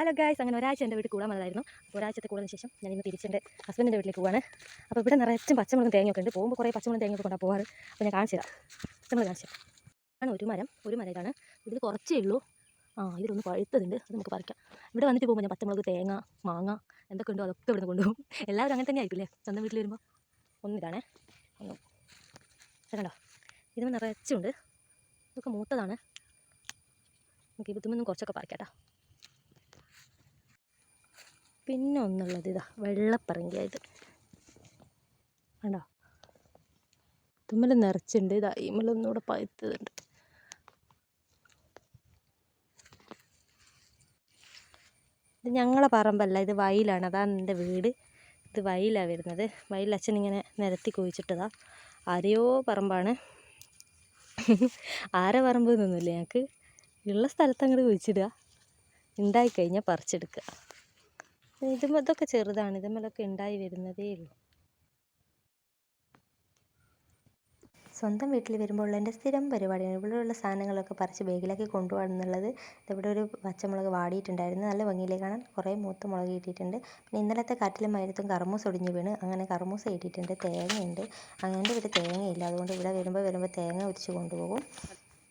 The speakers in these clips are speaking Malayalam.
ഹലോ ഗായ്സ് അങ്ങനെ ഒരാഴ്ച എന്റെ വീട്ടിൽ കൂടാൻ വന്നതായിരുന്നു. ഒരാഴ്ചത്തെ കൂടുതലിന് ശേഷം ഞാൻ ഇന്ന് തിരിച്ചെന്റെ ഹസ്ബൻഡിന്റെ വീട്ടിലേക്ക് പോവാണ്. അപ്പോൾ ഇവിടെ നിറച്ചും പച്ചമുളകും തേങ്ങയൊക്കെ ഉണ്ട്. പോകുമ്പോൾ കുറേ പച്ചമുളകും തേങ്ങയൊക്കെ കൊണ്ടാണ് പോകാറ് അപ്പോൾ ഞാൻ കാണിച്ചു തരാം. പച്ചമുളക് കാണിച്ചു ആണ് ഒരു മരം. ഒരു മരം ഇതാണ്. ഇതിൽ കുറച്ചേ ഉള്ളൂ. ആ ഇതിലൊന്ന് പഴുത്തതുണ്ട്. അത് നമുക്ക് പറിക്കാം. ഇവിടെ വന്നിട്ട് പോകുമ്പോൾ ഞാൻ പച്ചമുളക് തേങ്ങ മാങ്ങ എന്തൊക്കെ ഉണ്ടോ അതൊക്കെ ഇവിടെ കൊണ്ടുപോകും. എല്ലാവരും അങ്ങനെ തന്നെ ആയിരിക്കില്ലേ സ്വന്തം വീട്ടിൽ വരുമ്പോൾ? ഒന്നിതാണേ ഒന്ന്. കണ്ടോ? ഇതിന് നിറച്ചുണ്ട് ഇതൊക്കെ മൂത്തതാണ്. നമുക്ക് ഇതുമൊന്നും കുറച്ചൊക്കെ പറിക്കാം കേട്ടോ പിന്നെ ഒന്നുള്ളത് ഇതാ വെള്ളപ്പറങ്കിയ ഇത് കണ്ടോ? തുമ്മൽ നിറച്ചുണ്ട് ഇതാ ഇമ്മലൊന്നുകൂടെ പഴുത്തതുണ്ട്. ഇത് ഞങ്ങളെ പറമ്പല്ല ഇത് വയലാണ്. അതാണ് എന്റെ വീട്. ഇത് വയലാണ് വരുന്നത്. വയലിൽ അച്ഛൻ ഇങ്ങനെ നിരത്തി കുഴിച്ചിട്ടതാ. ആരെയോ പറമ്പാണ്. ആരെ പറമ്പ് എന്നൊന്നുമില്ല ഞങ്ങൾക്ക്. ഉള്ള സ്ഥലത്ത് അങ്ങോട്ട് കുഴിച്ചിടുക. ഉണ്ടായിക്കഴിഞ്ഞാൽ പറിച്ചെടുക്കുക. ഇതും ഇതൊക്കെ ചെറുതാണ്. ഇതുമ്മലൊക്കെ ഉണ്ടായി വരുന്നതേ ഉള്ളൂ. സ്വന്തം വീട്ടിൽ വരുമ്പോൾ എന്റെ സ്ഥിരം പരിപാടിയാണ്. ഇവിടെയുള്ള സാധനങ്ങളൊക്കെ പറിച്ച് ബാഗിലാക്കി കൊണ്ടുപോകാന്നുള്ളത് ഇവിടെ ഒരു പച്ചമുളക് വാടിയിട്ടുണ്ടായിരുന്നു. നല്ല ഭംഗിയിലേ കാണാൻ? കുറേ മൂത്ത മുളക് കിട്ടിയിട്ടുണ്ട്. പിന്നെ ഇന്നലത്തെ കാറ്റിലും മയത്തും കർമ്മൂസ് ഒടിഞ്ഞ് വീണ്. അങ്ങനെ കർമ്മൂസ് കിട്ടിയിട്ടുണ്ട് തേങ്ങയുണ്ട്. അങ്ങനെ ഇവിടെ തേങ്ങയില്ല. അതുകൊണ്ട് ഇവിടെ വരുമ്പോൾ വരുമ്പോൾ തേങ്ങ ഉരിച്ച് കൊണ്ടുപോകും.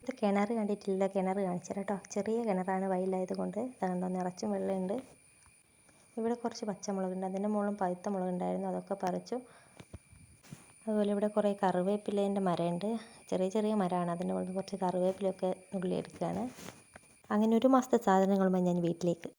ഇത് കിണർ കണ്ടിട്ടില്ല. കിണർ കാണിച്ചു കേട്ടോ. ചെറിയ കിണറാണ് വയലായത് കൊണ്ട്. കണ്ടോ? നിറച്ചും വെള്ളമുണ്ട് ഇവിടെ കുറച്ച് പച്ചമുളകുണ്ട്. അതിന്റെ മുകളിലും പഴുത്ത മുളകുണ്ടായിരുന്നു. അതൊക്കെ പറിച്ചു. അതുപോലെ ഇവിടെ കുറേ കറിവേപ്പിലേന്റെ മരമുണ്ട്. ചെറിയ ചെറിയ മരമാണ്. അതിന്റെ മുകളിൽ കുറച്ച് കറിവേപ്പിലയൊക്കെ നുള്ളിയെടുക്കുകയാണ് അങ്ങനെ ഒരു മാസത്തെ സാധനങ്ങളുമായി ഞാൻ വീട്ടിലേക്ക്